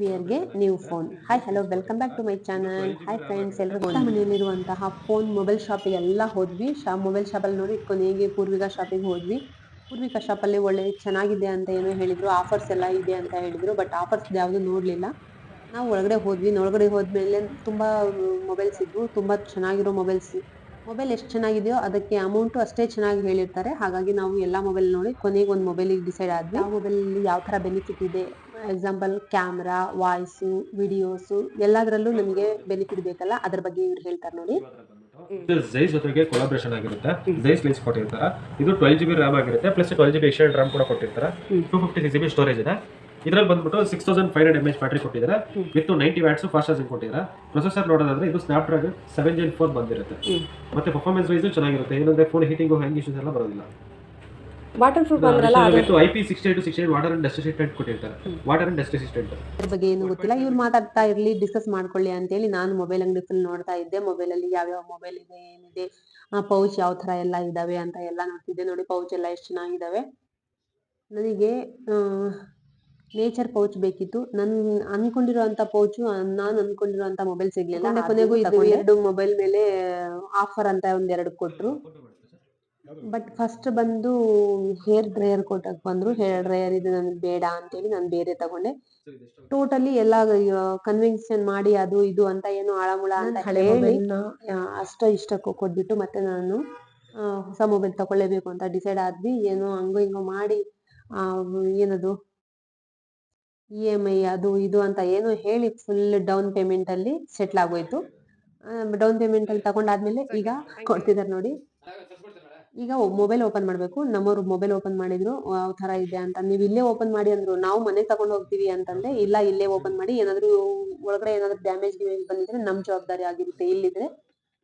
ವಿಯರ್ಗೆ new phone. Hi hello welcome back to my channel hi friends ಎಲ್ಲರೂ ನಮ್ಮ ಮನೆಯಲ್ಲಿರುವಂತಹ phone mobile ಶಾಪಿಗೆಲ್ಲ ಹೋದ್ವಿ. Shah mobile ಶಾಪಲ್ಲಿ ನೋಡಿ ಕೊನೆಗೆ ಪೂರ್ವಿಕಾ ಶಾಪಿಗೆ ಹೋದ್ವಿ. ಪೂರ್ವಿಕಾ ಶಾಪಲ್ಲಿ ಒಳ್ಳೆ ಚೆನ್ನಾಗಿದೆ ಅಂತ ಏನೋ ಹೇಳಿದ್ರು. ಆಫರ್ಸ್ ಎಲ್ಲ ಇದೆ ಅಂತ ಹೇಳಿದ್ರು ಬಟ್ ಆಫರ್ಸ್ ಯಾವುದು ನೋಡಲಿಲ್ಲ. ನಾವು ಒಳಗಡೆ ಹೋದ್ವಿ. ಒಳಗಡೆ ಹೋದ್ಮೇಲೆ ತುಂಬ ಮೊಬೈಲ್ಸ್ ಇದ್ವು. ತುಂಬ ಚೆನ್ನಾಗಿರೋ ಮೊಬೈಲ್ಸ್ ಮೊಬೈಲ್ ಎಷ್ಟು ಚೆನ್ನಾಗಿದೆಯೋ ಅದಕ್ಕೆ ಅಮೌಂಟು ಅಷ್ಟೇ ಚೆನ್ನಾಗಿ ಹೇಳಿರ್ತಾರೆ. ಹಾಗಾಗಿ ನಾವು ಎಲ್ಲ ಮೊಬೈಲ್ ನೋಡಿ ಕೊನೆಗೆ ಒಂದು ಮೊಬೈಲಿಗೆ ಡಿಸೈಡ್ ಆದ್ವಿ. ಆ ಮೊಬೈಲಲ್ಲಿ ಯಾವ ಥರ ಬೆನಿಫಿಟ್ ಇದೆ? ಎಕ್ಸಾಂಪಲ್ ಕ್ಯಾಮ್ರಾ ವಾಯ್ಸು ವಿಡಿಯೋಸು ಎಲ್ಲದರಲ್ಲೂ ನಮಗೆ ಬೆನಿಫಿಟ್ ಬೇಕಲ್ಲ ಅದ್ರ ಬಗ್ಗೆ ಇವ್ರು ಹೇಳ್ತಾರೆ ನೋಡಿ. ಇದು ಜೈಸ್ ಜೊತೆಗೆ ಕೊಲಾಬ್ರೇಷನ್ ಆಗಿರುತ್ತೆ. ಜೈಸ್ ಲಿನ್ಸ್ ಕೊಟ್ಟಿರ್ತಾರೆ. ಇದು ಟ್ವೆಲ್ ಜಿ ಬಿ ರ್ಯಾಮ್ ಆಗಿರುತ್ತೆ. Plus twelve G B extend RAM ಕೂಡ ಕೊಟ್ಟಿರ್ತಾರೆ. Two fifty six G B storage ಇದೆ. ಇದ್ರಲ್ಲಿ ಬಂದ್ಬಿಟ್ಟು six thousand five hundred M H battery ಕೊಟ್ಟಿದ್ದಾರೆ with ninety watts fast charging ಕೊಟ್ಟಿದ್ದಾರೆ ಪ್ರೊಸೆಸರ್ ನೋಡೋದಾದ್ರೆ ಇದು Snapdragon seven gen four ಬಂದಿರುತ್ತೆ ಮತ್ತೆ ಪರ್ಫಾರ್ಮೆನ್ಸ್ ವೈಸು ಚೆನ್ನಾಗಿರುತ್ತೆ. ಏನಂದ್ರೆ ಫೋನ್ ಹೀಟಿಂಗ್ ಹ್ಯಾಂಗ್ ಇಶ್ಯೂಸ್ ಎಲ್ಲ ಬರೋದಿಲ್ಲ. ವಾಟರ್ ಪ್ರೂಫ್ ಅಂದ್ರಲ್ಲ I P sixty two sixty water and dust resistant ಕೊಟ್ಟಿರ್ತಾರೆ. ವಾಟರ್ ಅಂಡ್ ಡಸ್ಟ್ ರೆಸಿಸ್ಟೆಂಟ್ ಅದ್ರ ಬಗ್ಗೆ ಏನು ಗೊತ್ತಿಲ್ಲ. ಇವ್ರು ಮಾತಾಡ್ತಾ ಇರ್ಲಿ ಡಿಸ್ಕಸ್ ಮಾಡ್ಕೊಳ್ಳಿ ಅಂತೇಳಿ ನಾನು ಮೊಬೈಲ್ ಅಂಗಡಿ ಫುಲ್ ನೋಡ್ತಾ ಇದ್ದೆ. ಮೊಬೈಲ್ ಅಲ್ಲಿ ಯಾವ್ಯಾವ ಮೊಬೈಲ್ ಇದೆ ಏನಿದೆ ಪೌಚ್ ಯಾವ ತರ ಎಲ್ಲ ಇದಾವೆ ಅಂತ ಎಲ್ಲ ನೋಡ್ತಿದ್ದೆ. ನೋಡಿ ಪೌಚ್ ಎಲ್ಲ ಎಷ್ಟು ಚೆನ್ನಾಗಿದಾವೆ. ನನಗೆ ನೇಚರ್ ಪೌಚ್ ಬೇಕಿತ್ತು. ನನ್ ಅನ್ಕೊಂಡಿರುವಂತ ಪೌಚು ನಾನು ಅನ್ಕೊಂಡಿರುವಂತ ಮೊಬೈಲ್ ಸಿಗ್ಲಿಲ್ಲ. ಕೊನೆಗೂ ಇದು ಎರಡು ಮೊಬೈಲ್ ಮೇಲೆ ಆಫರ್ ಅಂತ ಒಂದ್ ಎರಡು ಕೊಟ್ರು. ಬಟ್ ಫಸ್ಟ್ ಬಂದು ಹೇರ್ ಡ್ರೈಯರ್ ಕೊಟ್ಟಕ್ ಬಂದ್ರು. ಹೇರ್ ಡ್ರೈಯರ್ ಇದು ನನಗೆ ಬೇಡ ಅಂತೇಳಿ ನಾನು ಬೇರೆ ತಗೊಂಡೆ. ಟೋಟಲಿ ಎಲ್ಲ ಕನ್ವಿನ್ಸನ್ ಮಾಡಿ ಅದು ಇದು ಅಂತ ಏನು ಆಳಮುಳ ಅಂತ ಹೇಳಿ ಅಷ್ಟ ಇಷ್ಟಕ್ಕೂ ಕೊಟ್ಬಿಟ್ಟು ಮತ್ತೆ ನಾನು ಹೊಸ ಮೊಬೈಲ್ ತಗೊಳ್ಳೇಬೇಕು ಅಂತ ಡಿಸೈಡ್ ಆದ್ವಿ. ಏನೋ ಹಂಗೋ ಹಿಂಗೋ ಮಾಡಿ ಏನದು ಇ ಎಂ ಐ ಅದು ಇದು ಅಂತ ಏನು ಹೇಳಿ ಫುಲ್ ಡೌನ್ ಪೇಮೆಂಟ್ ಅಲ್ಲಿ ಸೆಟ್ಲ್ ಆಗೋಯ್ತು. ಡೌನ್ ಪೇಮೆಂಟ್ ಅಲ್ಲಿ ತಗೊಂಡಾದ್ಮೇಲೆ ಈಗ ಕೊಡ್ತಿದಾರೆ ನೋಡಿ. ಈಗ ಮೊಬೈಲ್ ಓಪನ್ ಮಾಡ್ಬೇಕು. ನಮ್ಮವ್ರು ಮೊಬೈಲ್ ಓಪನ್ ಮಾಡಿದ್ರು. ಯಾವ ತರ ಇದೆ ಅಂತ. ನೀವು ಇಲ್ಲೇ ಓಪನ್ ಮಾಡಿ ಅಂದ್ರು ನಾವು ಮನೆಗೆ ತಗೊಂಡು ಹೋಗ್ತೀವಿ ಅಂತಂದ್ರೆ ಇಲ್ಲ ಇಲ್ಲೇ ಓಪನ್ ಮಾಡಿ ಏನಾದ್ರು ಒಳಗಡೆ ಏನಾದ್ರು ಡ್ಯಾಮೇಜ್ ಗಿಮೇಜ್ ಬಂದಿದ್ರೆ ನಮ್ ಜವಾಬ್ದಾರಿ ಆಗಿರುತ್ತೆ. ಇಲ್ಲಿದ್ರೆ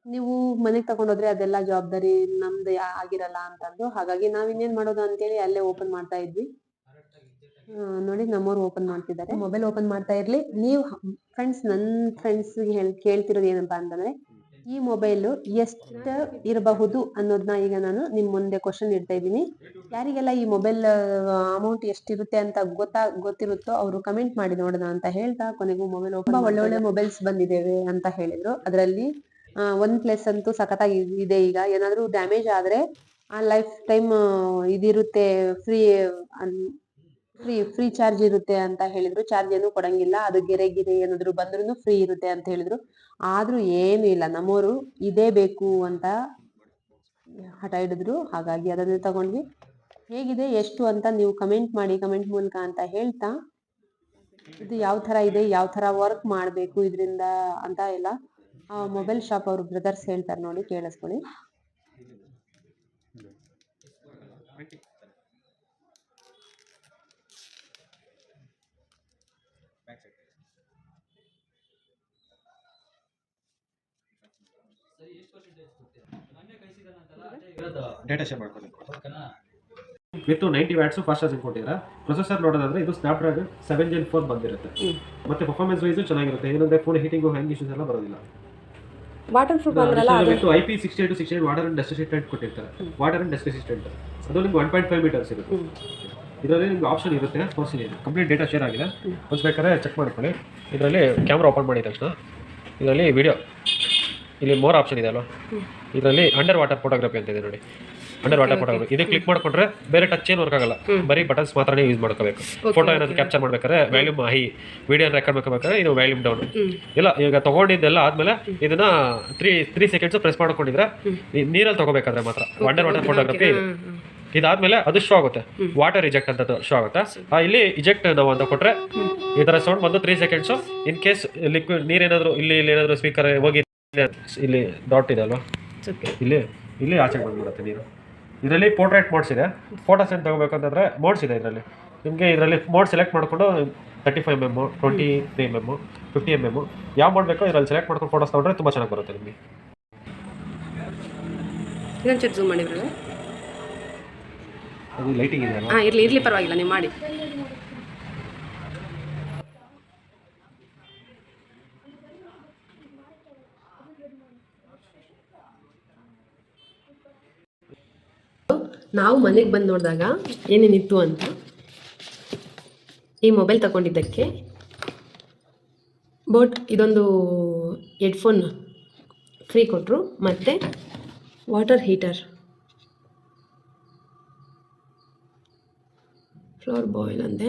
ನೀವು ಮನೆಗೆ ತಗೊಂಡೋದ್ರೆ ಅದೆಲ್ಲ ಜವಾಬ್ದಾರಿ ನಮ್ದು ಆಗಿರಲ್ಲ ಅಂತಂದು ಹಾಗಾಗಿ ನಾವ್ ಇನ್ನೇನ್ ಮಾಡೋದು ಅಂತೇಳಿ ಅಲ್ಲೇ ಓಪನ್ ಮಾಡ್ತಾ ಇದ್ವಿ. ನೋಡಿ ನಮ್ಮವ್ರು ಓಪನ್ ಮಾಡ್ತಿದ್ದಾರೆ. ಮೊಬೈಲ್ ಓಪನ್ ಮಾಡ್ತಾ ಇರ್ಲಿ. ನೀವು ಫ್ರೆಂಡ್ಸ್ ನನ್ ಫ್ರೆಂಡ್ಸ್ ಹೇಳಿ ಕೇಳ್ತಿರೋದು ಏನಪ್ಪಾ ಅಂತಂದ್ರೆ ಈ ಮೊಬೈಲ್ ಎಷ್ಟ ಇರಬಹುದು ಅನ್ನೋದನ್ನ ಈಗ ನಾನು ನಿಮ್ ಮುಂದೆ ಕ್ವಶನ್ ಇಡ್ತಾ ಇದ್ದೀನಿ. ಯಾರಿಗೆಲ್ಲ ಈ ಮೊಬೈಲ್ ಅಮೌಂಟ್ ಎಷ್ಟಿರುತ್ತೆ ಅಂತ ಗೊತ್ತಾ ಗೊತ್ತಿರುತ್ತೋ ಅವರು ಕಮೆಂಟ್ ಮಾಡಿ ನೋಡೋಣ ಅಂತ ಹೇಳ್ತಾ ಕೊನೆಗೂ ಮೊಬೈಲ್ ಓಪನ್ ಒಳ್ಳೆ ಒಳ್ಳೆ ಮೊಬೈಲ್ಸ್ ಬಂದಿದ್ದೇವೆ ಅಂತ ಹೇಳಿದ್ರು. ಅದರಲ್ಲಿ ಒನ್ ಪ್ಲಸ್ ಅಂತೂ ಸಖತ್ತಾಗಿ ಇದೆ ಈಗ. ಏನಾದ್ರೂ ಡ್ಯಾಮೇಜ್ ಆದ್ರೆ ಆ ಲೈಫ್ ಟೈಮ್ ಇದಿರುತ್ತೆ ಫ್ರೀ ಫ್ರೀ ಫ್ರೀ ಚಾರ್ಜ್ ಇರುತ್ತೆ ಅಂತ ಹೇಳಿದ್ರು. ಚಾರ್ಜ್ ಏನು ಕೊಡಂಗಿಲ್ಲ. ಅದು ಗೆರೆ ಗಿರೆ ಏನಾದ್ರು ಬಂದ್ರು ಫ್ರೀ ಇರುತ್ತೆ ಅಂತ ಹೇಳಿದ್ರು. ಆದ್ರೂ ಏನು ಇಲ್ಲ. ನಮ್ಮವರು ಇದೇ ಬೇಕು ಅಂತ ಹಠ ಹಿಡಿದ್ರು. ಹಾಗಾಗಿ ಅದನ್ನೇ ತಗೊಂಡ್ವಿ. ಹೇಗಿದೆ, ಎಷ್ಟು ಅಂತ ನೀವು ಕಮೆಂಟ್ ಮಾಡಿ ಕಮೆಂಟ್ ಮೂಲಕ ಅಂತ ಹೇಳ್ತಾ. ಇದು ಯಾವ ತರ ಇದೆ, ಯಾವ ತರ ವರ್ಕ್ ಮಾಡಬೇಕು ಇದರಿಂದ ಅಂತ ಎಲ್ಲ ಮೊಬೈಲ್ ಶಾಪ್ ಅವರು ಬ್ರದರ್ಸ್ ಹೇಳ್ತಾರೆ ನೋಡಿ, ಕೇಳಿಸ್ಕೊಳ್ಳಿ. ಡೇಟಾ ಶೇರ್ ಮಾಡ್ಕೊಬೇಕು with ninety watts fast charging ಕೊಟ್ಟಿದ್ದೀರಾ? ಪ್ರೊಸೆಸರ್ ನೋಡೋದಾದ್ರೆ ಇದು Snapdragon seven gen four ಬಂದಿರುತ್ತೆ ಮತ್ತೆ ಪರ್ಫಾರ್ಮೆನ್ಸ್ ವೈಸ್ ಚೆನ್ನಾಗಿರುತ್ತೆ. ಏನಂದ್ರೆ ಫೋನ್ ಹೀಟಿಂಗು ಹ್ಯಾಂಗ್ ಇಶ್ಯೂಸ್ ಎಲ್ಲ ಬರೋದಿಲ್ಲ. ವಾಟರ್ ಪ್ರೂಫ್ ಅಂದ್ರಲ್ಲ ಅದು. I P sixty two sixty water and dust resistant ಕೊಟ್ಟಿರ್ತಾರೆ. ವಾಟರ್ ಅಂಡ್ ಡಸ್ಟ್ ರೆಸಿಸ್ಟೆಂಟ್ ಅದು ನಿಮ್ಗೆ ಒನ್ ಪಾಯಿಂಟ್ ಫೈವ್ ಮೀಟರ್ಸ್ ಇರುತ್ತೆ. ಇದರಲ್ಲಿ ನಿಮ್ಗೆ ಆಪ್ಷನ್ ಇರುತ್ತೆ ತೋರಿಸಿದೆ ಕಂಪ್ಲೀಟ್ ಡೇಟಾ ಶೇರ್ ಆಗಿದೆ. ಒಂದು ಬೇಕಾದ್ರೆ ಚೆಕ್ ಮಾಡ್ಕೊಳ್ಳಿ. ಇದರಲ್ಲಿ ಕ್ಯಾಮ್ರಾ ಓಪನ್ ಮಾಡಿದ ತಕ್ಷಣ ಇದರಲ್ಲಿ ವಿಡಿಯೋ ಇಲ್ಲಿ ಮೋರ್ ಆಪ್ಷನ್ ಇದೆ ಅಲ್ವಾ? ಇದರಲ್ಲಿ ಅಂಡರ್ ವಾಟರ್ ಫೋಟೋಗ್ರಫಿ ಅಂತ ಇದೆ ನೋಡಿ. ಅಂಡರ್ ವಾಟರ್ ಫೋಟೋಗ್ರಫಿ ಇದು ಕ್ಲಿಕ್ ಮಾಡ್ಕೊಂಡ್ರೆ ಬೇರೆ ಟಚ್ ಏನು ವರ್ಕ್ ಆಗಲ್ಲ. ಬರೀ ಬಟನ್ಸ್ ಮಾತ್ರನೇ ಯೂಸ್ ಮಾಡ್ಕೋಬೇಕು. ಫೋಟೋ ಏನಾದರೂ ಕ್ಯಾಪ್ಚರ್ ಮಾಡ್ಬೇಕಾದ್ರೆ ವ್ಯಾಲ್ಯೂಮ್ ಹೈ ವಿಡಿಯೋ ರೆಕಾರ್ಡ್ ಮಾಡ್ಕೋಬೇಕಾದ್ರೆ ಇದು ವ್ಯಾಲ್ಯೂಮ್ ಡೌನ್ ಇಲ್ಲ ಈಗ ತಗೊಂಡಿದ್ದೆಲ್ಲ ಆದ್ಮೇಲೆ ಇದನ್ನ ತ್ರೀ ತ್ರೀ ಸೆಕೆಂಡ್ಸ್ ಪ್ರೆಸ್ ಮಾಡ್ಕೊಂಡಿದ್ರೆ ಈ ನೀರಲ್ಲಿ ತಗೋಬೇಕಾದ್ರೆ ಮಾತ್ರ. ಅಂಡರ್ ವಾಟರ್ ಫೋಟೋಗ್ರಫಿ ಇದಾದ್ಮೇಲೆ ಅದು ಶೋ ಆಗುತ್ತೆ. ವಾಟರ್ ಇಜೆಕ್ಟ್ ಅಂತ ಶೋ ಆಗುತ್ತೆ? ಇಲ್ಲಿ ಇಜೆಕ್ಟ್ ನಾವು ಅಂತ ಕೊಟ್ರೆ ಈ ತರ ಸೌಂಡ್ ಬಂದು three seconds in case liquid ನೀರೇನಾದ್ರು ಇಲ್ಲಿ ಇಲ್ಲಿ ಏನಾದ್ರು ಸ್ಪೀಕರ್ ಹೋಗಿ ಇಲ್ಲಿ ಡಾಟ್ ಇದೆ ಅಲ್ವಾ? ಇಲ್ಲಿ ಇಲ್ಲಿ ಆಚೆ ಬಂದ್ಬಿಡುತ್ತೆ ನೀರು. ಇದರಲ್ಲಿ ಪೋರ್ಟ್ರೇಟ್ ಮೋಡ್ಸ್ ಇದೆ. ಫೋಟೋಸ್ ಏನು ತಗೋಬೇಕಂತಂದ್ರೆ ಮೋಡ್ಸ್ ಇದೆ ಇದರಲ್ಲಿ. ನಿಮಗೆ ಇದರಲ್ಲಿ ಮೋಡ್ ಸೆಲೆಕ್ಟ್ ಮಾಡಿಕೊಂಡು thirty five M M twenty three M M fifty M M ಯಾವ ಮಾಡಬೇಕು ಬೇಕೋ ಇದರಲ್ಲಿ ಸೆಲೆಕ್ಟ್ ಮಾಡ್ಕೊಂಡು ಫೋಟೋಸ್ ತಗೊಂಡ್ರೆ ತುಂಬ ಚೆನ್ನಾಗಿ ಬರುತ್ತೆ ನಿಮಗೆ. ಹಾಂ, ಇರಲಿ ಇರಲಿ, ಪರವಾಗಿಲ್ಲ, ನೀವು ಮಾಡಿ. ನಾವು ಮನೆಗೆ ಬಂದು ನೋಡಿದಾಗ ಏನೇನಿತ್ತು ಅಂತ ಈ ಮೊಬೈಲ್ ತಗೊಂಡಿದ್ದಕ್ಕೆ. ಬಟ್ ಇದೊಂದು ಹೆಡ್ಫೋನ್ ಫ್ರೀ ಕೊಟ್ಟರು ಮತ್ತು ವಾಟರ್ ಹೀಟರ್ ಫ್ಲವರ್ ಬಾಯ್ಲ್ ಅಂತೆ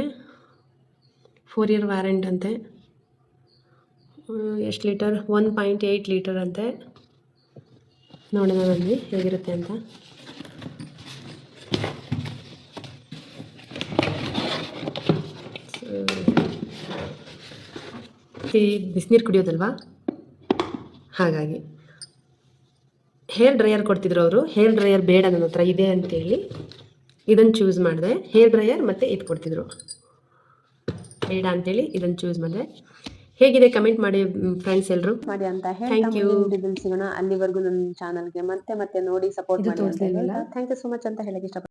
ಫೋರ್ ಇಯರ್ ವ್ಯಾರಂಟ್ ಅಂತೆ. ಎಷ್ಟು litre one point eight litre ಅಂತೆ. ನೋಡೋಣ ಬನ್ನಿ ಹೇಗಿರುತ್ತೆ ಅಂತ. ಬಿಸಿನೀರು ಕುಡಿಯೋದಲ್ವಾ? ಹಾಗಾಗಿ. ಹೇರ್ ಡ್ರೈಯರ್ ಕೊಡ್ತಿದ್ರು ಅವರು. ಹೇರ್ ಡ್ರೈಯರ್ ಬೇಡ ನನ್ನ ಹತ್ರ, ಇದೆ ಅಂತೇಳಿ. ಇದನ್ನು ಚೂಸ್ ಮಾಡಿದೆ. ಹೇರ್ ಡ್ರೈಯರ್ ಮತ್ತು ಇದು ಕೊಡ್ತಿದ್ರು ಬೇಡ ಅಂತೇಳಿ ಇದನ್ನು ಚೂಸ್ ಮಾಡಿದೆ. ಹೇಗಿದೆ ಕಮೆಂಟ್ ಮಾಡಿ ಫ್ರೆಂಡ್ಸ್ ಎಲ್ಲರೂ ಮಾಡಿ ಅಂತ ಥ್ಯಾಂಕ್ ಯು ಸಿಗೋಣ. ಅಲ್ಲಿವರೆಗೂ ನನ್ನ ಚಾನಲ್ಗೆ ಮತ್ತೆ ಮತ್ತೆ ನೋಡಿ ಸಪೋರ್ಟ್ ಮಾಡಿ ಥ್ಯಾಂಕ್ ಯು ಸೊ ಮಚ್ ಅಂತ ಹೇಳಕ್ಕೆ ಇಷ್ಟ